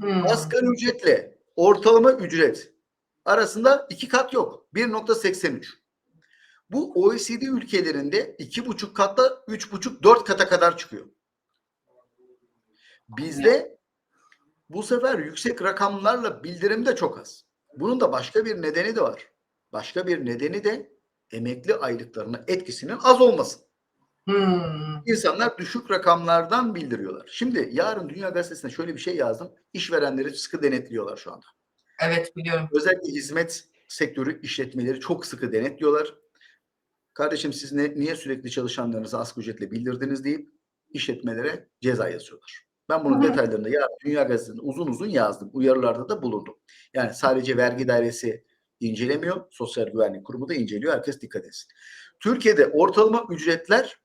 Hmm. Asgari ücretle ortalama ücret arasında iki kat yok. 1.83. Bu OECD ülkelerinde iki buçuk katta üç buçuk dört kata kadar çıkıyor. Bizde bu sefer yüksek rakamlarla bildirim de çok az. Bunun da başka bir nedeni de var. Başka bir nedeni de emekli aylıklarına etkisinin az olması. Hmm. İnsanlar düşük rakamlardan bildiriyorlar. Şimdi yarın Dünya Gazetesi'ne şöyle bir şey yazdım. İşverenleri sıkı denetliyorlar şu anda. Evet biliyorum. Özellikle hizmet sektörü işletmeleri çok sıkı denetliyorlar. Kardeşim siz ne, niye sürekli çalışanlarınızı asgari ücretle bildirdiniz deyip işletmelere ceza yazıyorlar. Ben bunun hı. detaylarını ya Dünya Gazetesi'nde uzun uzun yazdım. Uyarılarda da bulundum. Yani sadece vergi dairesi incelemiyor. Sosyal Güvenlik Kurumu da inceliyor. Herkes dikkat etsin. Türkiye'de ortalama ücretler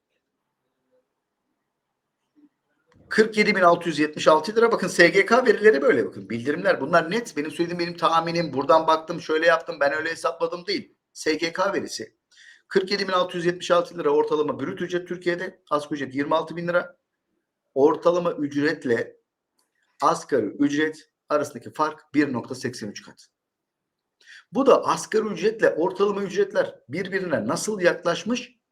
47.676 lira. Bakın SGK verileri böyle bakın. Bildirimler bunlar net. Benim söylediğim benim tahminim. Buradan baktım şöyle yaptım. Ben öyle hesapladım değil. SGK verisi. 47.676 lira ortalama brüt ücret Türkiye'de. Asgari ücret 26 bin lira. Ortalama ücretle asgari ücret arasındaki fark 1.83 kat. Bu da asgari ücretle ortalama ücretler birbirine nasıl yaklaşmış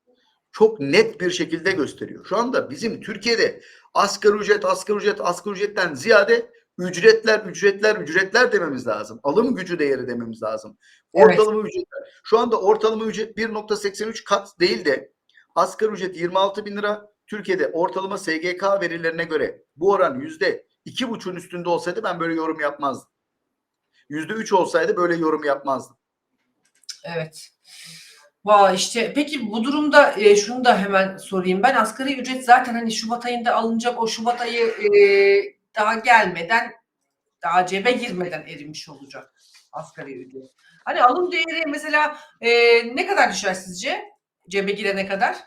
çok net bir şekilde gösteriyor. Şu anda bizim Türkiye'de asgari ücret, asgari ücret, asgari ücretten ziyade ücretler, ücretler, ücretler dememiz lazım. Alım gücü değeri dememiz lazım. Evet. Ortalama ücretler. Şu anda ortalama ücret 1.83 kat değil de asgari ücret 26 bin lira. Türkiye'de ortalama SGK verilerine göre bu oran yüzde iki buçuğun üstünde olsaydı ben böyle yorum yapmazdım. Yüzde üç olsaydı böyle yorum yapmazdım. Evet. Vay işte peki bu durumda e, şunu da hemen sorayım. Ben asgari ücret zaten hani Şubat ayında alınacak o Şubat ayı e, daha gelmeden daha cebe girmeden erimiş olacak asgari ücret. Hani alım değeri mesela e, ne kadar düşer sizce cebe girene kadar?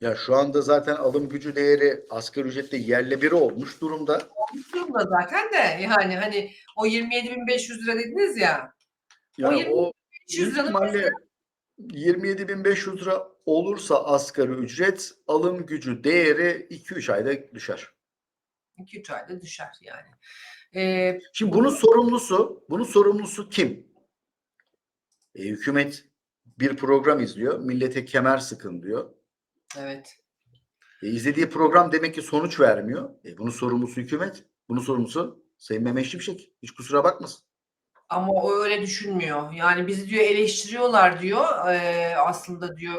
Ya şu anda zaten alım gücü değeri asgari ücretle yerle bir olmuş durumda. Bu durumda zaten de yani hani o 27.500 lira dediniz ya. Yani yirmi- o 500 büyük liranın ihtimalle 27.500 lira olursa asgari ücret alım gücü değeri 2-3 ayda düşer. 2-3 ayda düşer yani. E, Şimdi bunun sorumlusu, bunun sorumlusu kim? E, hükümet bir program izliyor. Millete kemer sıkın diyor. evet. E, izlediği program demek ki sonuç vermiyor. E, bunun sorumlusu hükümet. Bunun sorumlusu Sayın Mehmet Şimşek. Hiç kusura bakmasın. Ama o öyle düşünmüyor. Yani bizi diyor eleştiriyorlar diyor. Eee, aslında diyor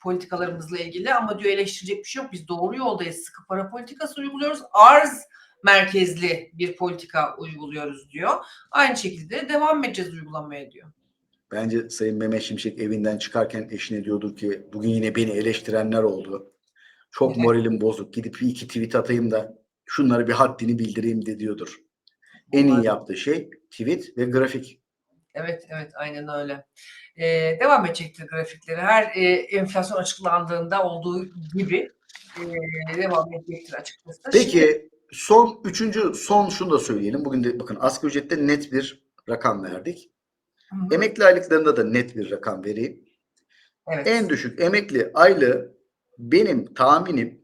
politikalarımızla ilgili ama diyor eleştirecek bir şey yok. Biz doğru yoldayız. Sıkı para politikası uyguluyoruz. Arz merkezli bir politika uyguluyoruz diyor. Aynı şekilde devam edeceğiz uygulamaya diyor. Bence Sayın Mehmet Şimşek evinden çıkarken eşine diyordur ki bugün yine beni eleştirenler oldu. Çok Evet. moralim bozuk. Gidip bir iki tweet atayım da şunları bir haddini bildireyim de diyordur. En iyi yaptığı şey tweet ve grafik. Evet, evet, aynen öyle. Eee, devam edecektir grafikleri. Her eee, enflasyon açıklandığında olduğu gibi eee, devam edecektir açıkçası. Şimdi- Peki son üçüncü son şunu da söyleyelim. Bugün de bakın asgari ücrette net bir rakam verdik. Hı hı, Emekli aylıklarında da net bir rakam vereyim. evet. En düşük emekli aylığı benim tahminim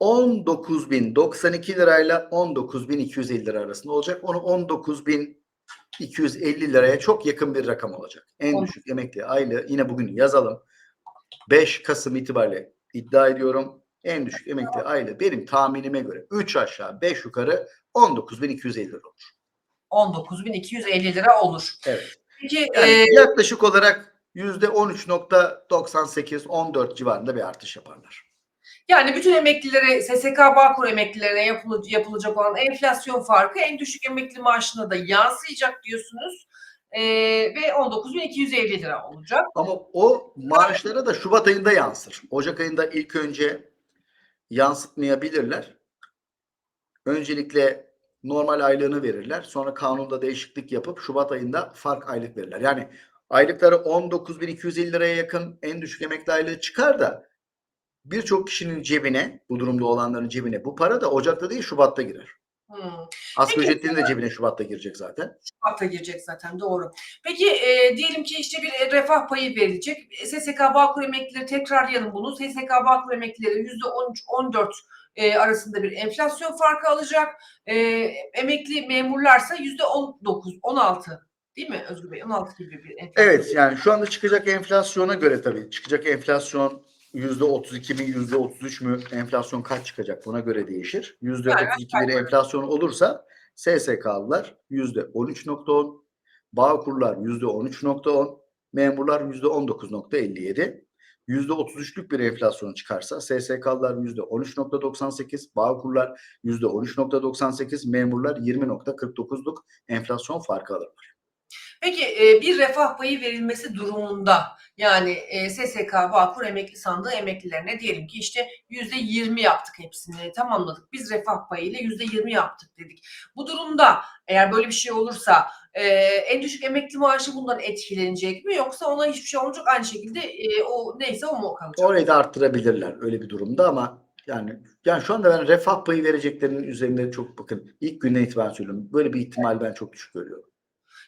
19.092 lirayla 19.250 lira arasında olacak. Onu 19.250 liraya çok yakın bir rakam olacak. En düşük emekli aylığı yine bugün yazalım. 5 Kasım itibariyle iddia ediyorum. En düşük emekli aylığı benim tahminime göre 3 aşağı 5 yukarı 19.250 lira olur. 19.250 lira olur. Evet. Peki Yani e, yaklaşık olarak %13.98-14 civarında bir artış yaparlar. Yani bütün emeklilere, SSK Bağkur emeklilerine yapılı- yapılacak olan enflasyon farkı en düşük emekli maaşına da yansıyacak diyorsunuz. E, ve 19.250 lira olacak. Ama o maaşlara da Şubat ayında yansır. Ocak ayında ilk önce yansıtmayabilirler. Öncelikle normal aylığını verirler. Sonra kanunda değişiklik yapıp Şubat ayında fark aylık verirler. Yani aylıkları 19.250 liraya yakın en düşük emekli aylığı çıkar da birçok kişinin cebine, bu durumda olanların cebine bu para da Ocak'ta değil Şubat'ta girer. Hmm. Asgari Peki. ücretlinin de cebine Şubat'ta girecek zaten. Şubat'ta girecek zaten doğru. Peki e, diyelim ki işte bir refah payı verilecek. SSK Bağkur emeklileri tekrarlayalım bunu. SSK Bağkur emeklileri %13-14 e, arasında bir enflasyon farkı alacak. E, emekli memurlarsa yüzde 19, 16 değil mi Özgür Bey? 16 gibi bir enflasyon. Evet yani şu anda çıkacak enflasyona göre tabii çıkacak enflasyon 32 mi yüzde 33 mü enflasyon kaç çıkacak buna göre değişir. Yüzde Yani 32 bir enflasyon olursa SSK'lılar yüzde 13.10, Bağkurlar yüzde 13.10, memurlar yüzde 19.57. Yüzde 33'lük bir enflasyon çıkarsa yüzde 13.98, Bağkurlar yüzde 13.98, memurlar 20.49'luk enflasyon farkı alır. Peki e, bir refah payı verilmesi durumunda yani e, SSK, Bağkur emekli sandığı emeklilerine diyelim ki işte yüzde yirmi yaptık hepsini tamamladık. Biz refah payıyla yüzde yirmi yaptık dedik. Bu durumda eğer böyle bir şey olursa e, en düşük emekli maaşı bundan etkilenecek mi yoksa ona hiçbir şey olmayacak aynı şekilde e, o neyse o mu kalacak? Orayı da arttırabilirler öyle bir durumda ama yani yani şu anda ben refah payı vereceklerinin üzerinde çok bakın ilk günden itibaren söylüyorum. Böyle bir ihtimal ben çok düşük görüyorum.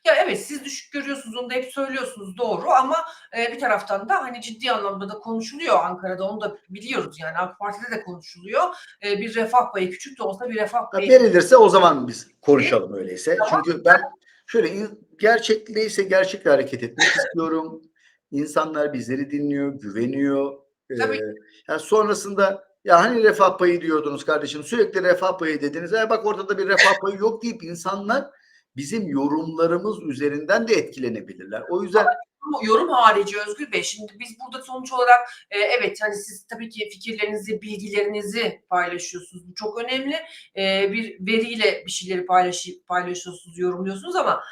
Ya evet siz düşük görüyorsunuz onu da hep söylüyorsunuz doğru ama e, bir taraftan da hani ciddi anlamda da konuşuluyor Ankara'da onu da biliyoruz yani AK Parti'de de konuşuluyor. E, bir refah payı küçük de olsa bir refah payı verilirse o zaman biz konuşalım öyleyse. Tamam. Çünkü ben şöyle gerçekliyse gerçekle hareket etmek istiyorum. İnsanlar bizleri dinliyor, güveniyor. Ee, Tabii. yani sonrasında ya hani refah payı diyordunuz kardeşim sürekli refah payı dediniz. Ya bak orada da bir refah payı yok deyip insanlar bizim yorumlarımız üzerinden de etkilenebilirler. O yüzden Ama yorum harici Özgür Bey şimdi biz burada sonuç olarak e, evet hani siz tabii ki fikirlerinizi, bilgilerinizi paylaşıyorsunuz. Bu çok önemli. E, bir veriyle bir şeyleri paylaşı, paylaşıyorsunuz, yorumluyorsunuz ama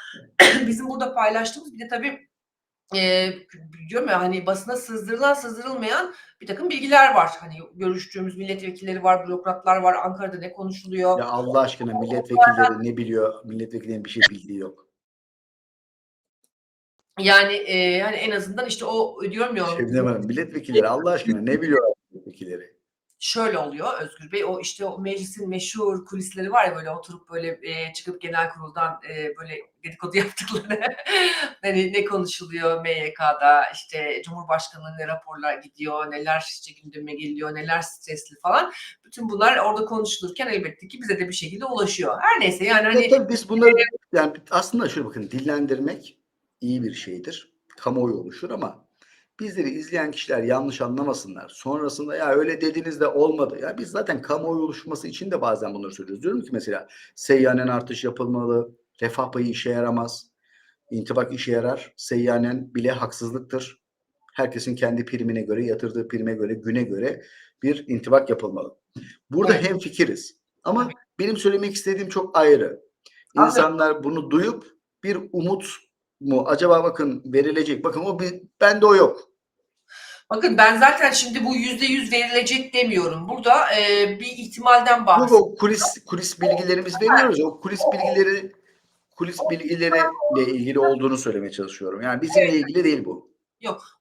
bizim burada paylaştığımız bir de tabii e, diyorum ya hani basına sızdırılan sızdırılmayan bir takım bilgiler var. Hani görüştüğümüz milletvekilleri var, bürokratlar var. Ankara'da ne konuşuluyor? ya Allah aşkına milletvekilleri ne biliyor? Milletvekillerinin bir şey bildiği yok. Yani e, hani en azından işte o diyorum ya Şebnem Hanım milletvekilleri Allah aşkına ne biliyor milletvekilleri? Şöyle oluyor Özgür Bey o işte o meclisin meşhur kulisleri var ya böyle oturup böyle e, çıkıp genel kuruldan e, böyle dedikodu yaptıkları hani ne konuşuluyor MYK'da işte Cumhurbaşkanı'nın ne raporlar gidiyor neler işte gündeme geliyor neler stresli falan bütün bunlar orada konuşulurken elbette ki bize de bir şekilde ulaşıyor. Her neyse yani hani Evet, tabii biz bunları yani aslında şöyle bakın dillendirmek iyi bir şeydir. Kamuoyu oluşur ama bizleri izleyen kişiler yanlış anlamasınlar. Sonrasında ya öyle dediniz de olmadı. Ya biz zaten kamuoyu oluşması için de bazen bunları söylüyoruz. Diyorum ki mesela seyyanen artış yapılmalı. Refah payı işe yaramaz. İntibak işe yarar. Seyyanen bile haksızlıktır. Herkesin kendi primine göre, yatırdığı prime göre, güne göre bir intibak yapılmalı. Burada Evet. hemfikiriz. Ama benim söylemek istediğim çok ayrı. İnsanlar bunu duyup bir umut mu acaba bakın verilecek. Bakın o bir, bende o yok. Bakın ben zaten şimdi bu yüzde yüz verilecek demiyorum. Burada e, bir ihtimalden Bu bahsediyorum. o kulis kulis bilgilerimiz veriyoruz. O kulis bilgileri kulis bilgileriyle ilgili olduğunu söylemeye çalışıyorum. Yani bizimle ilgili değil bu.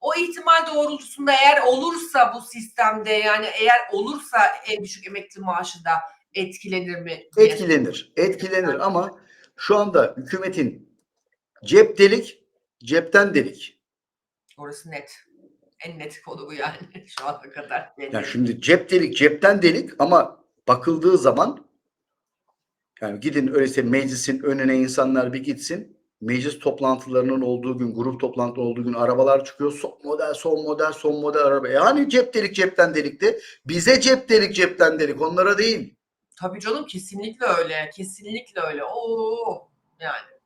O ihtimal doğrultusunda eğer olursa bu sistemde yani eğer olursa en düşük emekli maaşı da etkilenir mi? diye. Etkilenir. Etkilenir ama şu anda hükümetin cep delik, cepten delik. Orası net. En net konu bu yani şu ana kadar. Yani şimdi cep delik, cepten delik ama bakıldığı zaman yani gidin öyleyse meclisin önüne insanlar bir gitsin. Meclis toplantılarının olduğu gün, grup toplantıları olduğu gün arabalar çıkıyor. Son model, son model, son model araba. Yani cep delik, cepten delikti. Bize cep delik, cepten delik. Onlara değil. Tabii canım kesinlikle öyle. Kesinlikle öyle. Oo yani